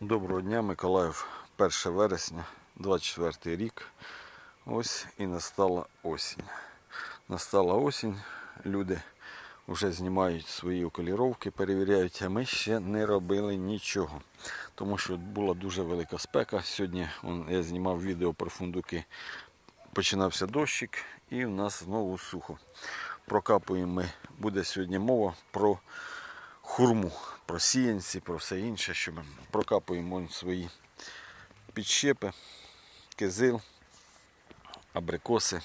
Доброго дня, Миколаїв, 1 вересня, 24 рік. Ось і настала осінь. Настала осінь, люди вже знімають свої окуліровки, перевіряють, а ми ще не робили нічого. Тому що була дуже велика спека. Сьогодні я знімав відео про фундуки. Починався дощик і в нас знову сухо. Прокапуємо ми, буде сьогодні мова про хурму, про сіянці, про все інше, що ми прокапуємо свої підщепи, кизил, абрикоси.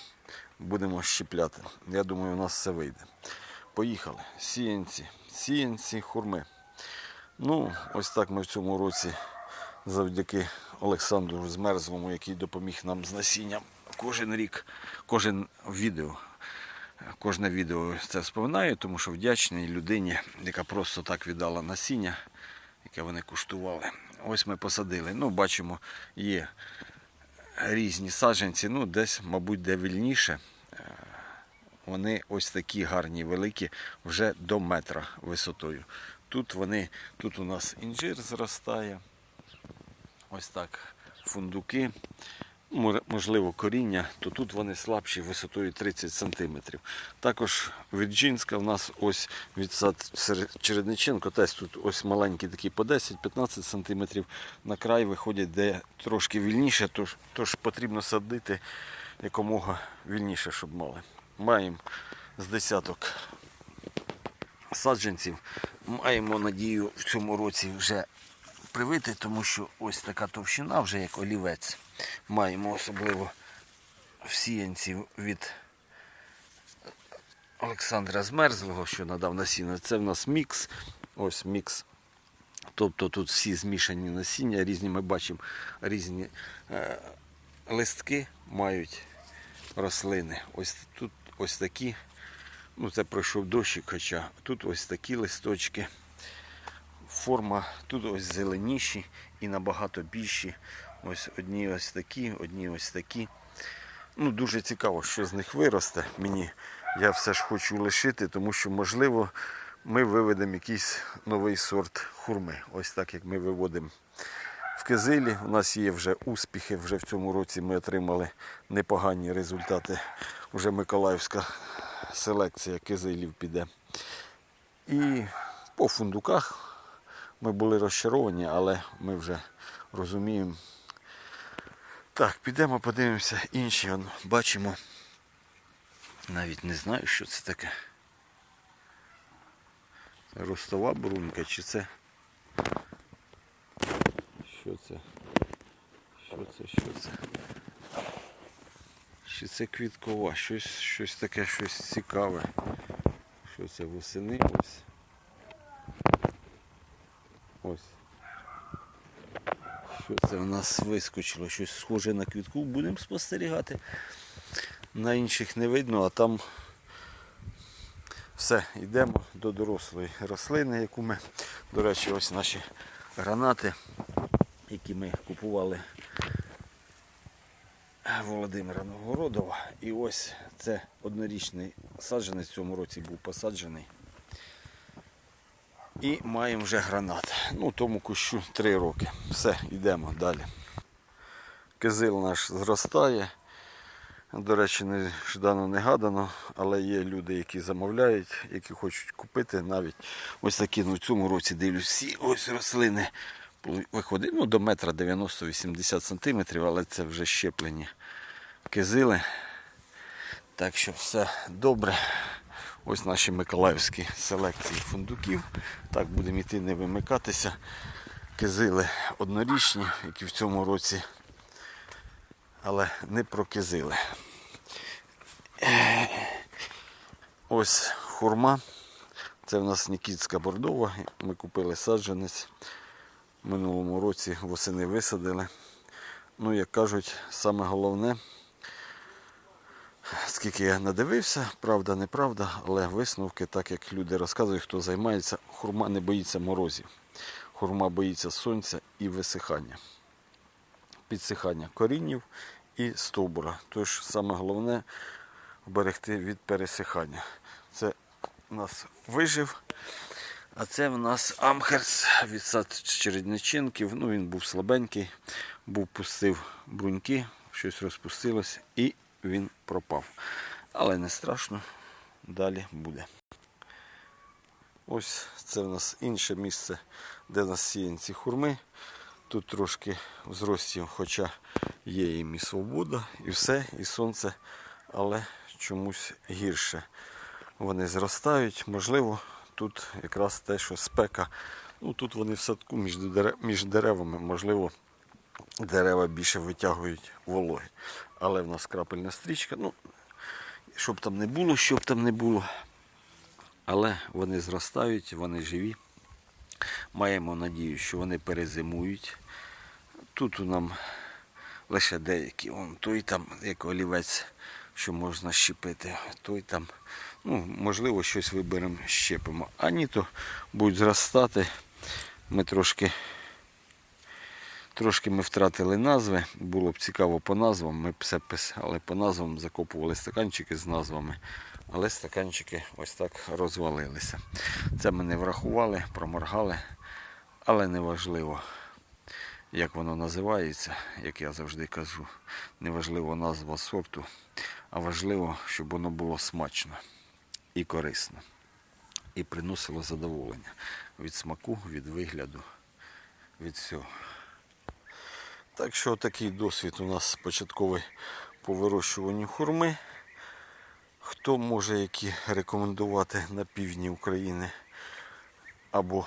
Будемо щіпляти. Я думаю, у нас все вийде. Поїхали. Сіянці, сіянці, хурми. Ну, ось так ми в цьому році завдяки Олександру Змерзлому, який допоміг нам з насінням кожен рік, кожен відео. Кожне відео це вспоминаю, тому що вдячний людині, яка просто так віддала насіння, яке вони куштували. Ось ми посадили. Ну, бачимо, є різні саджанці, ну, десь, мабуть, де вільніше. Е, Вони ось такі гарні, великі, вже до метра висотою. Тут вони, тут у нас інжир зростає. Ось так фундуки, можливо, коріння, то тут вони слабші висотою 30 см. Також Вірджинська в нас ось від сад Чередниченко, теж тут ось маленькі такі по 10-15 см. На край виходять, де трошки вільніше, тож, тож потрібно садити якомога вільніше, щоб мали. Маємо з десяток саджанців. Маємо надію в цьому році вже привити, тому що ось така товщина, вже як олівець. Маємо особливо в сіянці від Олександра Змерзлого, що надав насіння. Це в нас мікс. Ось мікс. Тобто тут всі змішані насіння, різні ми бачимо різні е, листки мають рослини. Ось тут ось такі. Ну, це пройшов дощик, хоча тут ось такі листочки. Форма тут ось зеленіші і набагато більші. Ось одні ось такі, одні ось такі. Ну, дуже цікаво, що з них виросте. Мені я все ж хочу лишити, тому що, можливо, ми виведемо якийсь новий сорт хурми. Ось так як ми виводимо в кизилі. У нас є вже успіхи. Вже в цьому році ми отримали непогані результати. Вже Миколаївська селекція кизилів піде. І по фундуках ми були розчаровані, але ми вже розуміємо. Так, підемо подивимося інші. Он, бачимо. Навіть не знаю, що це таке. Ростова брунька чи це. Що це? Що це, що це? Чи це квіткова? Щось, щось таке, щось цікаве. Що це восени ось. Ось. Що це в нас вискочило? Щось схоже на квітку. Будемо спостерігати. На інших не видно, а там все, йдемо до дорослої рослини, яку ми, до речі, ось наші гранати, які ми купували Володимира Новгородова. І ось це однорічний саджанець в цьому році був посаджений. І маємо вже гранат. Ну, тому кущу 3 роки. Все, йдемо далі. Кизил наш зростає. До речі, неждано не гадано, але є люди, які замовляють, які хочуть купити навіть ось такі, ну в цьому році дивлюсь, всі ось рослини виходить ну, до метра 90-80 сантиметрів, але це вже щеплені кизили. Так що все добре. Ось наші миколаївські селекції фундуків. Так, будемо йти не вимикатися. Кизили однорічні, які в цьому році, але не прокизили. Ось хурма. Це в нас Нікітська бордова. Ми купили саджанець. В минулому році восени висадили. Ну, як кажуть, саме головне, скільки я надивився, правда, неправда, але висновки, так як люди розказують, хто займається, хурма не боїться морозів. Хурма боїться сонця і висихання, підсихання коріннів і стовбура. Тож саме головне вберегти від пересихання. Це у нас вижив. А це в нас Амхерс від сад Чередниченків. Ну, він був слабенький, був пустив бруньки, щось розпустилось і він пропав. Але не страшно, далі буде. Ось це в нас інше місце, де в нас сіянці хурми. Тут трошки в зрості, хоча є їм і свобода, і все, і сонце, але чомусь гірше. Вони зростають, можливо, тут якраз те, що спека. Ну тут вони в садку між деревами, можливо, дерева більше витягують вологи. Але в нас крапельна стрічка. Ну, щоб там не було, щоб там не було. Але вони зростають, вони живі. Маємо надію, що вони перезимують. Тут у нам лише деякі. Вон, той там, як олівець, що можна щепити, той там. Ну, можливо, щось виберемо, щепимо. А ні, то будуть зростати. Ми трошки, трошки ми втратили назви. Було б цікаво по назвам. Ми б все писали по назвам, закопували стаканчики з назвами. Але стаканчики ось так розвалилися. Це ми не врахували, проморгали, але не важливо, як воно називається, як я завжди кажу. Не важливо назва сорту, а важливо, щоб воно було смачно і корисно. І приносило задоволення від смаку, від вигляду, від всього. Так що такий досвід у нас початковий по вирощуванню хурми. Хто може які рекомендувати на півдні України або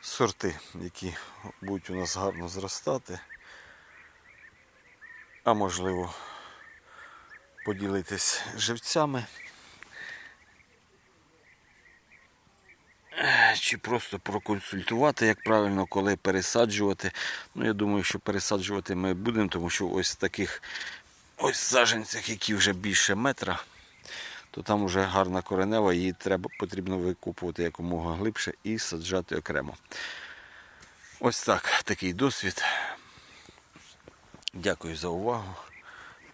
сорти, які будуть у нас гарно зростати, а можливо поділитись живцями. Чи просто проконсультувати, як правильно, коли пересаджувати. Ну, я думаю, що пересаджувати ми будемо, тому що ось в таких ось саджанцях, які вже більше метра, то там вже гарна коренева, її треба, потрібно викопувати якомога глибше і саджати окремо. Ось так, такий досвід. Дякую за увагу.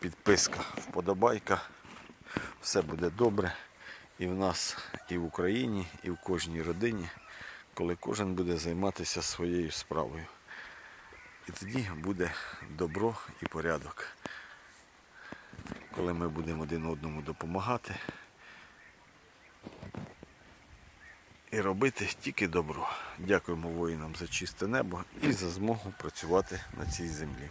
Підписка, вподобайка. Все буде добре. І в нас, і в Україні, і в кожній родині, коли кожен буде займатися своєю справою. І тоді буде добро і порядок. Коли ми будемо один одному допомагати і робити тільки добро. Дякуємо воїнам за чисте небо і за змогу працювати на цій землі.